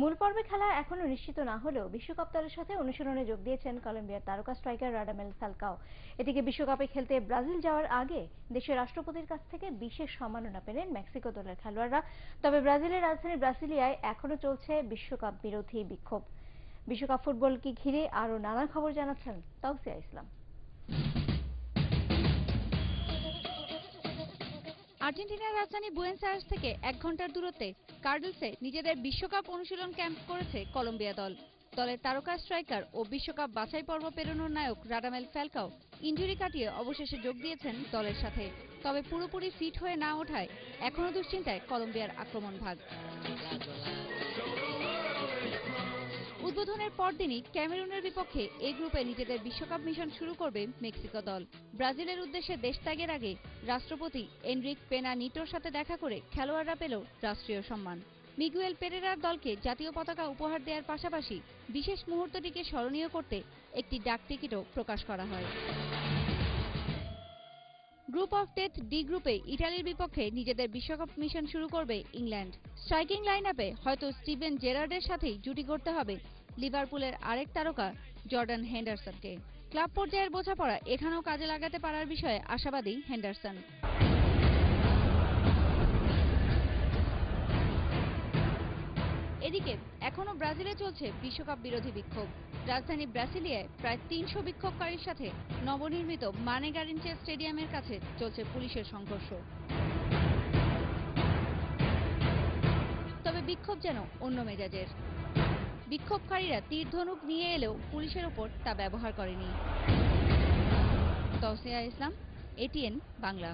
মূল পর্বে খেলা এখনও নিশ্চিত না হলেও বিশ্বকাপ দলের সাথে অনুশীলনে যোগ দিয়েছেন কলম্বিয়ার তারকা স্ট্রাইকার রাডামেল ফালকাও এদিকে বিশ্বকাপে খেলতে ব্রাজিল যাওয়ার আগে দেশের রাষ্ট্রপতির কাছ থেকে বিশেষ সম্মাননা পেলেন মেক্সিকো দলের খেলোয়াড়রা। তবে ব্রাজিলের রাজধানী ব্রাসিলিয়ায় এখনও চলছে বিশ্বকাপ বিরোধী বিক্ষোভ। বিশ্বকাপ ফুটবলকে ঘিরে আরও নানা খবর জানাচ্ছেন তাওসিয়া ইসলাম। আর্জেন্টিনার রাজধানী বুয়েন্স থেকে এক ঘণ্টার দূরত্বে কার্ডেলসে নিজেদের বিশ্বকাপ অনুশীলন ক্যাম্প করেছে কলম্বিয়া দল। দলের তারকা, স্ট্রাইকার ও বিশ্বকাপ বাছাই পর্ব পেরোনোর নায়ক রাডামেল ফ্যালকাও ইঞ্জুরি কাটিয়ে অবশেষে যোগ দিয়েছেন দলের সাথে, তবে পুরোপুরি ফিট হয়ে না ওঠায় এখনও দুশ্চিন্তায় কলম্বিয়ার আক্রমণ ভাগ। উদ্বোধনের পরদিনই ক্যামেরুনের বিপক্ষে এ গ্রুপে নিজেদের বিশ্বকাপ মিশন শুরু করবে মেক্সিকো দল। ব্রাজিলের উদ্দেশ্যে দেশ ত্যাগের আগে রাষ্ট্রপতি এনরিক পেনা নিটোর সাথে দেখা করে খেলোয়াড়রা পেল রাষ্ট্রীয় সম্মান। মিগুয়েল পেরেরার দলকে জাতীয় পতাকা উপহার দেওয়ার পাশাপাশি বিশেষ মুহূর্তটিকে স্মরণীয় করতে একটি ডাক টিকিটও প্রকাশ করা হয়। গ্রুপ অফ ডেথ ডি গ্রুপে ইটালির বিপক্ষে নিজেদের বিশ্বকাপ মিশন শুরু করবে ইংল্যান্ড। স্ট্রাইকিং লাইন আপে হয়তো স্টিভেন জেরার্ডের সাথেই জুটি করতে হবে লিভারপুলের আরেক তারকা জর্ডান হেন্ডারসনকে। ক্লাব পর্যায়ের বোঝাপড়া এখানেও কাজে লাগাতে পারার বিষয়ে আশাবাদী হেন্ডারসন। এদিকে এখনও ব্রাজিলে চলছে বিশ্বকাপ বিরোধী বিক্ষোভ। রাজধানী ব্রাসিলিয়ায় প্রায় তিনশো বিক্ষোভকারীর সাথে নবনির্মিত মানে গারিনচে স্টেডিয়ামের কাছে চলছে পুলিশের সংঘর্ষ। তবে বিক্ষোভ যেন অন্য মেজাজের। বিক্ষোভকারীরা তীর ধনুক নিয়ে এলেও পুলিশের ওপর তা ব্যবহার করেনি। তসিয়া ইসলাম এটিএন বাংলা।